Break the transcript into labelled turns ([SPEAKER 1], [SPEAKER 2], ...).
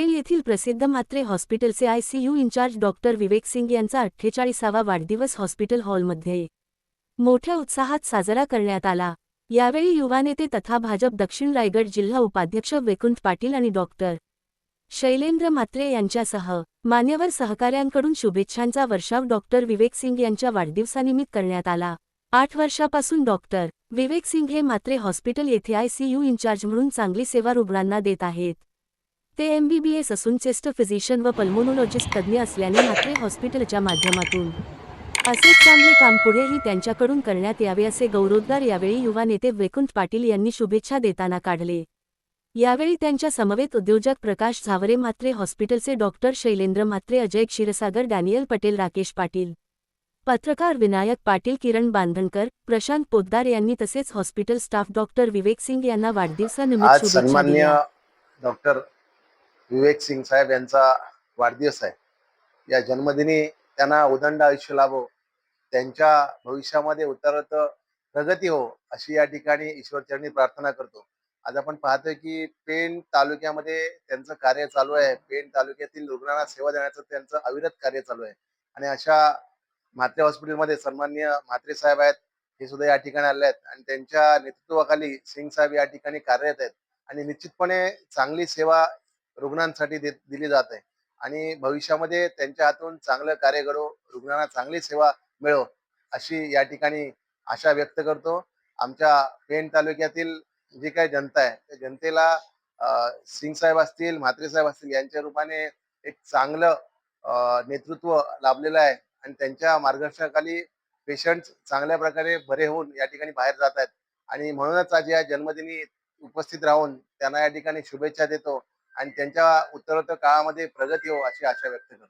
[SPEAKER 1] येथील प्रसिद्ध मात्रे हॉस्पिटलचे ICU in charge doctor Vivek Singh यांचा अठ्ठेचाळीसावा वाढदिवस हॉस्पिटल हॉलमध्ये मोठ्या उत्साहात साजरा करण्यात आला. यावेळी युवा नेते तथा भाजप दक्षिण रायगड जिल्हा उपाध्यक्ष वैकुंठ पाटील आणि डॉक्टर शैलेंद्र मात्रे यांच्यासह मान्यवर सहकाऱ्यांकडून शुभेच्छांचा वर्षाव डॉक्टर विवेक सिंग यांच्या वाढदिवसानिमित्त करण्यात आला. आठ वर्षापासून डॉक्टर विवेक सिंग हे मात्रे हॉस्पिटल येथे आयसीयू इंचार्ज म्हणून चांगली सेवा रुग्णांना देत आहेत. ते एमबीबीएस असून चेस्ट फिजिशियन व पल्मोनोलॉजिस्ट तज्ज्ञ असल्याने मात्रे हॉस्पिटलच्या माध्यमातून. असेच चांगले काम पुढेही त्यांच्याकडून करण्यात यावे असे गौरवोद्गार यावेळी युवा नेते वैकुंठ पाटील यांनी शुभेच्छा देताना काढले. यावेळी त्यांच्या समवेत उद्योजक प्रकाश झावरे म्हात्रे हॉस्पिटलचे डॉक्टर शैलेंद्र म्हात्रे अजय क्षीरसागर डॅनियल पटेल राकेश पाटील. पत्रकार विनायक पाटील किरण बांधणकर प्रशांत पोद्दार यांनी तसेच hospital staff doctor Vivek Singh यांना वाढदिवसानिमित्त शुभेच्छा दिल्या.
[SPEAKER 2] डॉक्टर विवेक सिंग साहेब यांचा वाढदिवस आहे. या जन्मदिनी त्यांना उदंड आयुष्य लाभो. त्यांच्या भविष्यामध्ये उतरत प्रगती हो अशी या ठिकाणी ईश्वरचरणी प्रार्थना करतो. आज आपण पाहतोय की पेण तालुक्यामध्ये त्यांचं कार्य चालू आहे. पेण तालुक्यातील रुग्णांना सेवा देण्याचं त्यांचं अविरत कार्य चालू आहे. आणि अशा म्हात्रे हॉस्पिटलमध्ये सन्मान्य म्हात्रे साहेब आहेत हे सुद्धा या ठिकाणी आले आहेत. आणि त्यांच्या नेतृत्वाखाली सिंग साहेब या ठिकाणी कार्यरत आहेत. आणि निश्चितपणे चांगली सेवा रुग्णांसाठी दिली जात. आहे आणि भविष्यामध्ये त्यांच्या हातून चांगलं कार्य घडो रुग्णांना चांगली सेवा मिळो अशी या ठिकाणी आशा व्यक्त करतो. आमच्या पेण तालुक्यातील जी काही जनता आहे त्या जनतेला सिंग साहेब असतील म्हात्रे साहेब असतील यांच्या रूपाने एक चांगलं नेतृत्व लाभलेलं आहे. आणि त्यांच्या मार्गदर्शनाखाली पेशंट चांगल्या प्रकारे बरे होऊन या ठिकाणी बाहेर जात आहेत. आणि म्हणूनच आज या जन्मदिनी उपस्थित राहून त्यांना या ठिकाणी शुभेच्छा देतो. आणि त्यांच्या उत्तरोत्तर काळामध्ये प्रगती हो अशी आशा व्यक्त करतो.